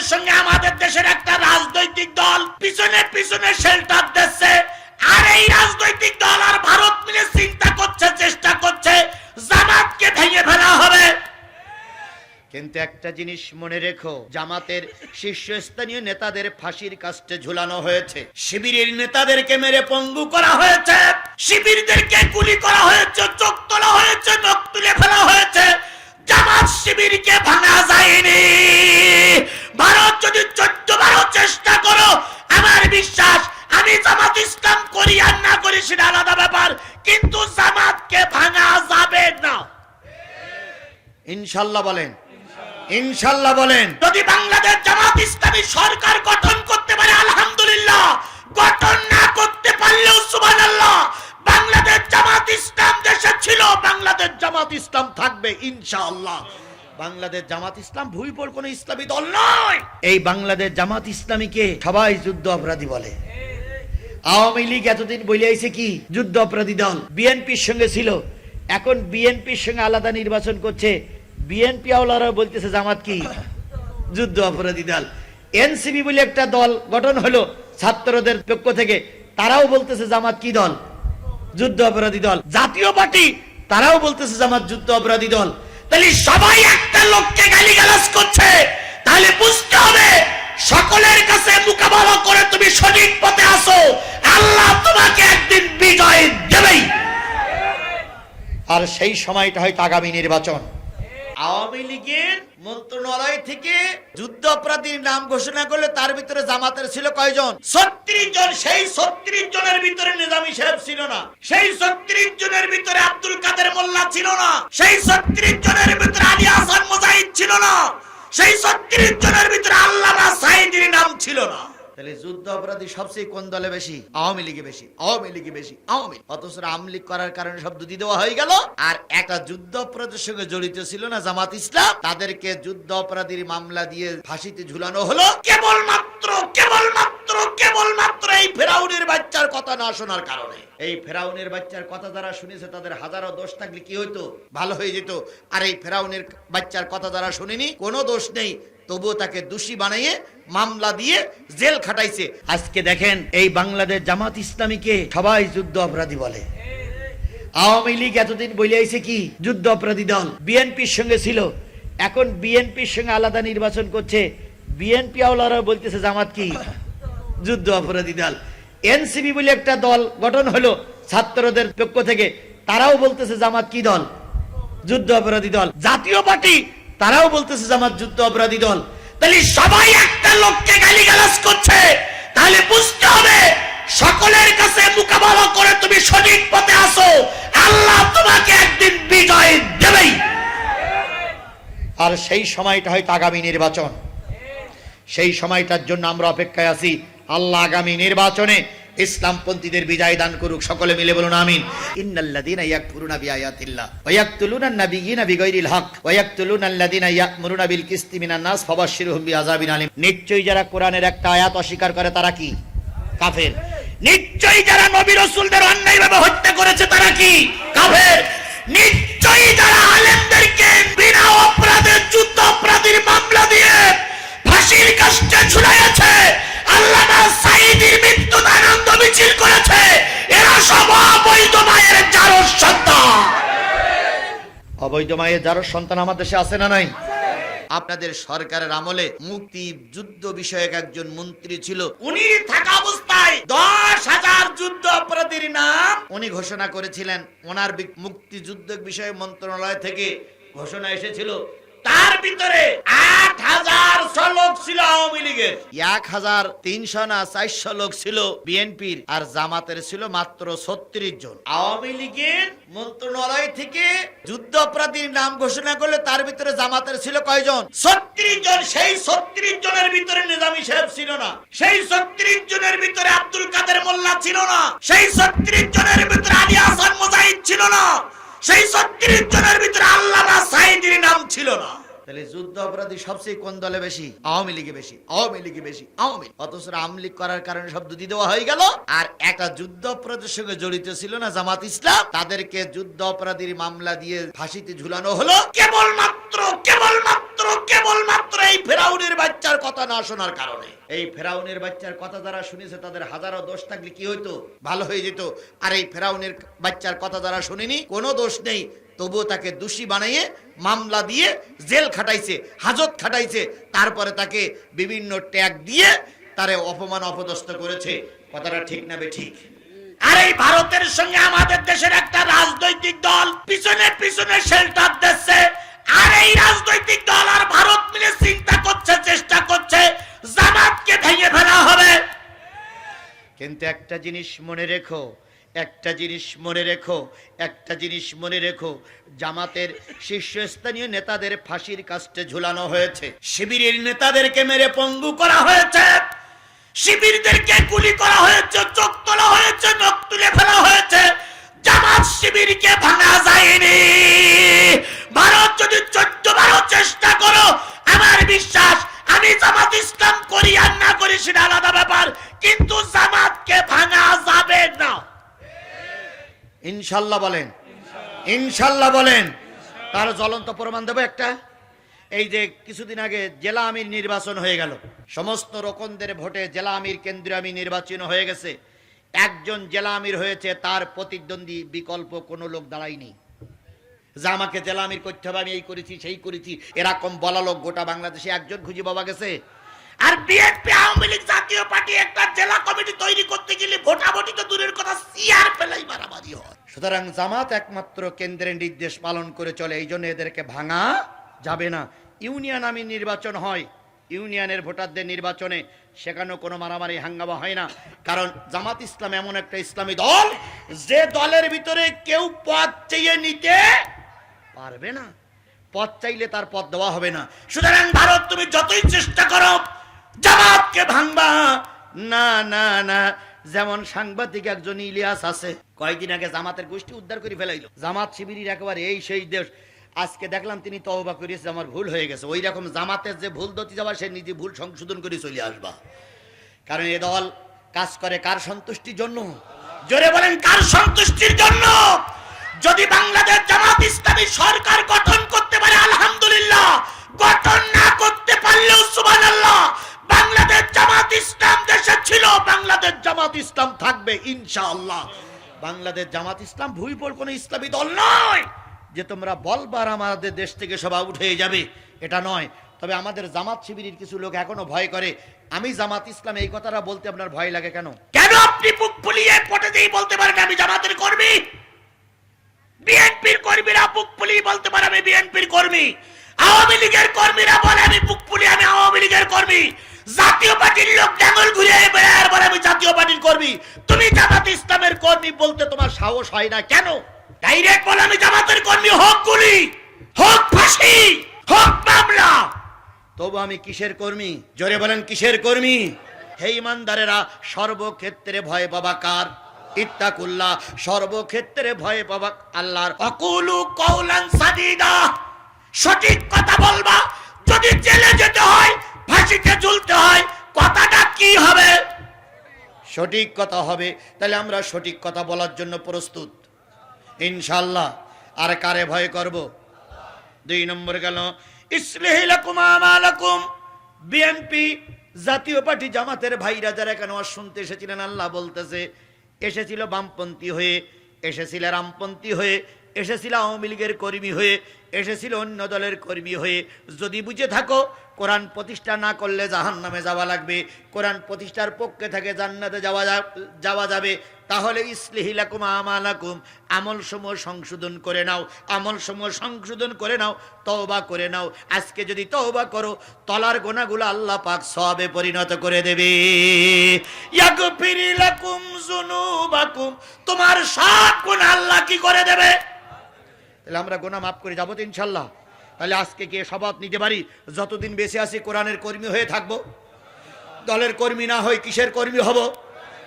সঙ্গে সঙ্গে আমাদের দেশের একটা রাজনৈতিক দল পিছনে পিছনে শেল্টার দিচ্ছে। আর এই রাজনৈতিক দল আর ভারত মিলে চিন্তা করছে, চেষ্টা করছে, জামাতকে ভেঙে ফেলা হবে। কিন্তু একটা জিনিস মনে রেখো, জামাতের শীর্ষস্থানীয় নেতাদের ফাঁসির কাস্টে ঝুলানো হয়েছে। শিবিরের নেতাদেরকে মেরে পঙ্গু করা হয়েছে, শিবিরদেরকে গুলি করা হয়েছে, চোখ তোলা হয়েছে, নখ তুলে ফেলা হয়েছে। জামাত শিবিরকে ভাঙা যায়নি। ভারত যদি চোদ্দ বারো চেষ্টা করো আমার বিশ্বাস আমি জামাত ইসলাম করি আর না করি সেটা আলাদা ব্যাপার কিন্তু জামাতকে ভাঙা যাবে না। ইনশাল্লাহ বলেন। ইনশাল্লাহ বলেন। যদি বাংলাদেশ জামাত ইসলামী সরকার গঠন করতে পারে আলহামদুলিল্লাহ গঠন না করতে পারলেও সুবহানাল্লাহ বাংলাদেশ জামাত ইসলাম দেশে ছিল বাংলাদেশ জামাত ইসলাম থাকবে ইনশাআল্লাহ। বাংলাদেশ জামাত ইসলাম ভুইপর কোন ইসলামী দল নয়। এই বাংলাদেশ জামাত ইসলামীকে সবাই যুদ্ধ অপরাধী বলে। আওয়ামী লীগ এতদিন বলে আইছে কি, যুদ্ধ অপরাধী দল। বিএনপির সঙ্গে ছিল। এখন বিএনপির সঙ্গে আলাদা নির্বাচন করছে। বিএনপি আওলারা বলতেছে জামাত কি, যুদ্ধ অপরাধী দল। এনসিবি বলে একটা দল গঠন হলো ছাত্রদের পক্ষ থেকে। তারাও বলতেছে জামাত কি দল, যুদ্ধ অপরাধী দল। জাতীয় পার্টি, তারাও বলতেছে জামাত যুদ্ধ অপরাধী দল। তাহলে সবাই একটা লোককে গালিগালাজ করছে। তাহলে বুঝতে হবে, সকলের কাছে মোকাবেলা করে তুমি সঠিক পথে আসো। আল্লাহ তোমাকে একদিন বিজয় দেবেই। আর সেই সময়টা হয়তো আগামী নির্বাচন। আওয়ামী লীগের মন্ত্রণালয় থেকে যুদ্ধ অপরাধীর নাম ঘোষণা করলে তার ভিতরে জামাতের ছিল কয়জন? ছত্রিশ জন। সেই ছত্রিশ জনের ভিতরে নিজামী সাহেব ছিল না। সেই ছত্রিশ জনের ভিতরে আব্দুল কাদের মোল্লা ছিল না। সেই ছত্রিশ জনের ভিতরে আলী হাসান মুজাহিদ ছিল না। সেই ছত্রিশ জনের ভিতরে আল্লামা সাইদির নাম ছিল না। তাহলে যুদ্ধ অপরাধী সবচেয়ে কোন দলে বেশি? আওয়ামী লীগে বেশি। আওয়ামী লীগে বেশি। আওয়ামী অথচ আওয়ামী লীগ করার কারণে সব দুদি দেওয়া হয়ে গেল। আর একটা যুদ্ধ অপরাধের সঙ্গে জড়িত ছিল না জামাত ইসলাম। তাদেরকে যুদ্ধ অপরাধীর মামলা দিয়ে ফাঁসিতে ঝুলানো হলো। কেবলমাত্র কেবলমাত্র কেবলমাত্র এই ফেরাউনের বাচ্চার কথা না শোনার কারণে। এই ফেরাউনের বাচ্চার কথা যারা শুনেছে, তাদের হাজারো দোষ থাকলে কি হইতো? ভালো হয়ে যেত। আর এই ফেরাউনের বাচ্চার কথা যারা শুনেনি, কোনো দোষ নেই। তবুও তাকে দোষী বানাইয়ে মামলা দিয়ে জেল খাটাইছে। আজকে দেখেন, এই বাংলাদেশ জামাত ইসলামীকে সবাই যুদ্ধ অপরাধী বলে। আওয়ামী লীগ এতদিন বলে আইছে কি, যুদ্ধ অপরাধী দল। বিএনপির সঙ্গে ছিল। এখন বিএনপির সঙ্গে আলাদা নির্বাচন করছে। বিএনপি আওলারা বলতেছে জামাত কি, যুদ্ধ অপরাধী দল। এনসিবি বলে একটা দল গঠন হলো ছাত্রদের পক্ষ থেকে। তারাও বলতেছে জামাত কি দল, যুদ্ধ অপরাধী দল। জাতীয় পার্টি তারাও বলতেছে জামাত যুদ্ধ অপরাধী দল। তাহলে সবাই একটা লোককে গালিগালাজ করছে। তাহলে বুঝতে হবে সকলের কাছে মোকাবেলা করে তুমি সঠিক পথে আসো আল্লাহ তোমাকে একদিন বিজয় দেবেই। আর সেই সময়টা হয়তো আগামী নির্বাচন। সেই সময়টার জন্য আমরা অপেক্ষায় আছি। আল্লাহ আগামী নির্বাচনে ইসলামপন্থীদের বিজয় দান করুক, সকলে মিলে বলুন আমিন। ইয়াকফুরুনা বিআয়াতিল্লাহ, ওয়া বিগাইরিল হক, ওয়া বিল কিসতি মিনান নাস, ফাবাশশিরহুম বিআযাবিন নিশ্চয়ই যারা কোরআনের একটা আয়াত অস্বীকার করে তারা কি? কাফের। নিশ্চয়ই যারা নবী রসুলদের অন্যায়ভাবে হত্যা করেছে তারা কি? কাফের। অবৈধ জমায়ে যার সন্তান আমার দেশে আছে না নাই? আপনাদের সরকারের আমলে মুক্তি যুদ্ধ বিষয়ক একজন মন্ত্রী ছিল। উনি থাকা অবস্থায় দশ হাজার যুদ্ধ অপরাধীর নাম উনি ঘোষণা করেছিলেন। ওনার মুক্তি মুক্তিযুদ্ধ বিষয়ে মন্ত্রণালয় থেকে ঘোষণা এসেছিল। তার ভিতরে আট হাজার লোক ছিল আওয়ামী লীগের। এক হাজার তিনশো না চারশো লোক ছিল বিএনপির আর জামাতের ছিল মাত্র ছত্রিশ জন। আওয়ামী লীগের মন্ত্রণালয় থেকে যুদ্ধ অপরাধীর নাম ঘোষণা করলে তার ভিতরে জামাতের ছিল কয়জন? ছত্রিশ জন। সেই ছত্রিশ জনের ভিতরে নিজামী সাহেব ছিল না। সেই ছত্রিশ জনের ভিতরে আব্দুল কাদের মোল্লা ছিল না। সেই ছত্রিশ জনের ভিতরে আলী হাসান মুজাহিদ ছিল না। সেই ছত্রিশ জনের ভিতরে আল্লামা সাইদির নাম ছিল না। তাহলে যুদ্ধ অপরাধী সবচেয়ে কোন দলে বেশি? আওয়ামী লীগে বেশি। আওয়ামী লীগে বেশি আওয়ামী। অথচ আওয়ামী লীগ করার কারণে দেওয়া হয়ে গেল। আর একটা যুদ্ধ অপরাধের সঙ্গে জড়িত ছিল না জামাত ইসলাম। তাদেরকে যুদ্ধ অপরাধীর মামলা দিয়ে ফাঁসিতে ঝুলানো হলো। কেবলমাত্র কেবলমাত্র কেবলমাত্র এই বাচ্চার কথা না শোনার কারণে। এই ফেরাউনের বাচ্চার কথা যারা শুনেছে, তাদের হাজারো দোষ থাকলে কি হইতো? ভালো হয়ে যেত। আর এই ফেরাউনের বাচ্চার কথা যারা শুনেনি, কোনো দোষ নেই। তবুও তাকে দোষী বানিয়ে, মামলা দিয়ে জেল খাটাইছে, হাজত খাটাইছে। তারপরে তাকে বিভিন্ন ট্যাগ দিয়ে তারে অপমান অপদস্থ করেছে। কথাটা ঠিক না বে ঠিক? আর এই ভারতের সঙ্গে আমাদের দেশের একটা রাজনৈতিক দল পিছনে পিছনে শেল্টার দিচ্ছে। আর এই রাজনৈতিক দল আর ভারত মিলে চিন্তা করছে, চেষ্টা করছে, জামাতকে ভেঙে ফেলা হবে। কিন্তু একটা জিনিস মনে রেখো, একটা জিনিস মনে রেখো, একটা জিনিস মনে রেখো, জামাতের শীর্ষস্থানীয় নেতাদের ফাঁসির কাস্টে ঝুলানো হয়েছে। শিবিরের নেতাদেরকে মেরে পঙ্গু করা হয়েছে, শিবিরদেরকে গুলি করা হয়েছে, চোখ তোলা হয়েছে, নখ তুলে ফেলা হয়েছে। জামাত শিবিরকে ভাঙা যায়নি। যদি চোদ্দ বারো চেষ্টা করো, আমার বিশ্বাস, আমি জামাত ইসলাম করি আর না করি সেটা আলাদা ব্যাপার। কিন্তু জামাতকে ভাঙা যাবে না। ইনশাল্লাহ বলেন। ইনশাল্লাহ বলেন। তার জ্বলন্ত প্রমাণ দেবো একটা। এই যে কিছুদিন আগে জেলা আমির নির্বাচন হয়ে গেল। সমস্ত রকমদের ভোটে জেলা আমির কেন্দ্রীয় আমির নির্বাচন হয়ে গেছে। একজন জেলা আমির হয়েছে, তার প্রতিদ্বন্দ্বী বিকল্প কোনো লোক দাঁড়ায়নি। যা আমাকে জেলা আমির করতে হবে, আমি এই করেছি, সেই করেছি। এরকম বলা লোক গোটা বাংলাদেশে একজন খুঁজে পাওয়া গেছে। আর বিএনপি আওয়ামী লীগ জাতীয় পার্টি একটা জেলা কমিটি তৈরি করতে গেলে ভোটাভুটি তো দূরের কথা সিআর পেলাই মারামারি হয়। সুতরাং জামাত একমাত্র কেন্দ্রের নির্দেশ পালন করে চলে, এই জন্য এদেরকে ভাঙা যাবে না। ইউনিয়ন আমি নির্বাচন হয়, ইউনিয়নের ভোটারদের নির্বাচনে, সেখানেও কোনো মারামারি, হাঙ্গামা হয় না। কারণ জামাত ইসলাম এমন একটা ইসলামী দল, যে দলের ভিতরে কেউ পথ চেয়ে নিতে পারবে না। পদ চাইলে তার পদ দেওয়া হবে না। সুতরাং ভারত, তুমি যতই চেষ্টা করো, জামাতকে ভাঙবা। না না না, যেমন সাংবাদিক একজন ইলিয়াস আছে, কয়েকদিন আগে জামাতের গোষ্ঠী উদ্ধার করে ফেলাইলো। জামাত শিবিরের একেবারে এই সেই দেশ। আজকে দেখলাম তিনি তওবা করিয়েছে, আমার ভুল হয়ে গেছে। ওই রকম জামাতের যে ভুল দতি যাবা সে নিজে ভুল সংশোধন করে চলে আসবা। কারণ এ দল কাজ করে কার সন্তুষ্টির জন্য? জোরে বলেন, কার সন্তুষ্টির জন্য? যদি বাংলাদেশ জামাত ইসলামী সরকার গঠন করতে পারে, আলহামদুলিল্লাহ। গঠন না করতে পারলেও সুবহানাল্লাহ, বাংলাদেশ জামাত ইসলাম দেশে ছিল, বাংলাদেশ জামাত ইসলাম থাকবে, ইনশাআল্লাহ। বাংলাদেশ জামাত ইসলাম ভুইপোর কোনো ইসলামী দল নয় যে তোমরা বলবার আমাদের দেশ থেকে সবাই উঠে যাবে, এটা নয়। তবে আমাদের জামাত শিবিরের কিছু লোক এখনও ভয় করে। আমি জামাত ইসলাম, এই কথাটা বলতে আপনার ভয় লাগে কেন? কেন আপনি বুক ফুলিয়ে পটে দিয়ে বলতে পারেন আমি জামাতের কর্মী? বিএনপির কর্মীরা বুক ফুলিয়ে বলতে পারে আমি বিএনপির কর্মী। আওয়ামী লীগের কর্মীরা বলে আমি বুক ফুলিয়ে আমি আওয়ামী লীগের কর্মী। জাতীয় পার্টির লোক জঙ্গল ঘুরে বেড়ায় বলে আমি জাতীয় পার্টির কর্মী। তুমি জামাত ইসলামের কর্মী বলতে তোমার সাহস হয় না কেন? ডাইরেক্ট বলে, আমি জামাতের কর্মী, হোক গুলি, হোক ফাঁসি, হোক মামলা। তবু আমি কিসের কর্মী? জোরে বলেন কিসের কর্মী? হে ইমানদারেরা, সর্বক্ষেত্রে ভয় পাবা কার? ইত্তাকুল্লাহ, সর্বক্ষেত্রে ভয় পাবা আল্লাহর। অকুলু কৌলান সাদিদা, সঠিক কথা বলবা, যদি জেলে যেতে হয়, ফাঁসিতে ঝুলতে হয়, কথাটা কি হবে? সঠিক কথা হবে, তাহলে আমরা সঠিক কথা বলার জন্য প্রস্তুত। ইনশাল্লাহ আর কারে ভয় করব? দুই নম্বর গেল ইসলেহিলাকুম বিএনপি জাতীয় পার্টি জামাতের ভাইরা যারা আর শুনতে এসেছিলেন, আল্লাহ বলতেছে এসেছিল বামপন্থী হয়ে এসেছিল রামপন্থী হয়ে এসেছিল আওয়ামী লীগের কর্মী হয়ে এসেছিল অন্য দলের কর্মী হয়ে। যদি বুঝে থাকো, কোরআন প্রতিষ্ঠা না করলে জাহান নামে যাওয়া লাগবে। কোরআন প্রতিষ্ঠার পক্ষে থাকে জান্নাতে যাওয়া যাওয়া যাবে। তাহলে ইসলিহিলাকুম আমালাকুম, আমল সমূহ সংশোধন করে নাও। আমল সমূহ সংশোধন করে নাও, তওবা করে নাও। আজকে যদি তওবা করো, তলার গোনাগুলো আল্লাহ পাক সবে পরিণত করে দেবে। ইয়াগফিরিলাকুম যুনুবাকুম, তোমার সব গুনাহ আল্লাহ কি করে দেবে? তাহলে আমরা গোনা মাফ করে যাব তো ইনশাল্লাহ। তাহলে আজকে গিয়ে শপথ নিতে পারি। যতদিন বেঁচে আছি, কোরআনের কর্মী হয়ে থাকব। দলের কর্মী না হই কিসের কর্মী হব?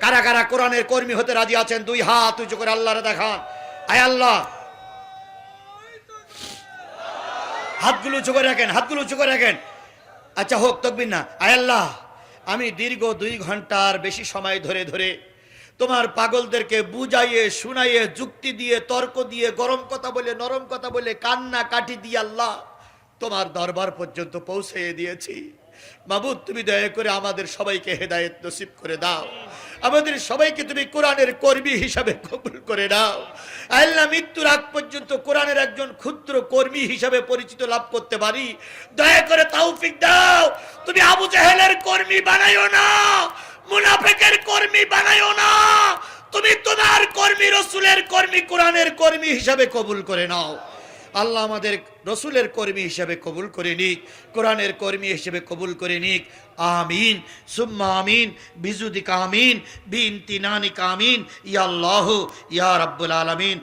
কারা কারা কোরআনের কর্মী হতে রাজি আছেন? দুই হাত উঁচু করে আল্লাহরে দেখান। আয় আল্লাহ। হাতগুলো উঁচু করে রাখেন, হাতগুলো উঁচু করে রাখেন। আচ্ছা হোক, তকবির না। আয় আল্লাহ। আমি দীর্ঘ দুই ঘণ্টার বেশি সময় ধরে ধরে তোমার পাগলদেরকে বুঝাইয়ে, শুনাইয়ে, যুক্তি দিয়ে, তর্ক দিয়ে, গরম কথা বলে, নরম কথা বলে, কান্না কাটি দিয়ে আল্লাহ তোমার দরবার পর্যন্ত পৌঁছে দিয়েছি। মাবুদ, তুমি দয়া করে আমাদের সবাইকে হেদায়েত নসিব করে দাও। আমাদের সবাইকে তুমি কোরআনের কর্মী হিসাবে কবুল করে দাও আল্লাহ মৃত্যুর আগ পর্যন্ত কোরআনের একজন ক্ষুদ্র কর্মী হিসাবে পরিচিত লাভ করতে পারি। দয়া করে তৌফিক দাও। তুমি আবু জাহেলের কর্মী বানাইও না। মুনাফেকের কর্মী বানাইও না। তুমি তোমার কর্মী, রসুলের কর্মী, কোরআনের কর্মী হিসাবে কবুল করে নাও। আল্লাহ আমাদের রসুলের কর্মী হিসেবে কবুল করে নিক, কোরআনের কর্মী হিসেবে কবুল করে নিক। আমিন, সুম্মা আমিন, বিজুদিক আমিন বিন নানিক আমিন। ইয়া আল্লাহ ইয়া রাব্বুল আলামিন।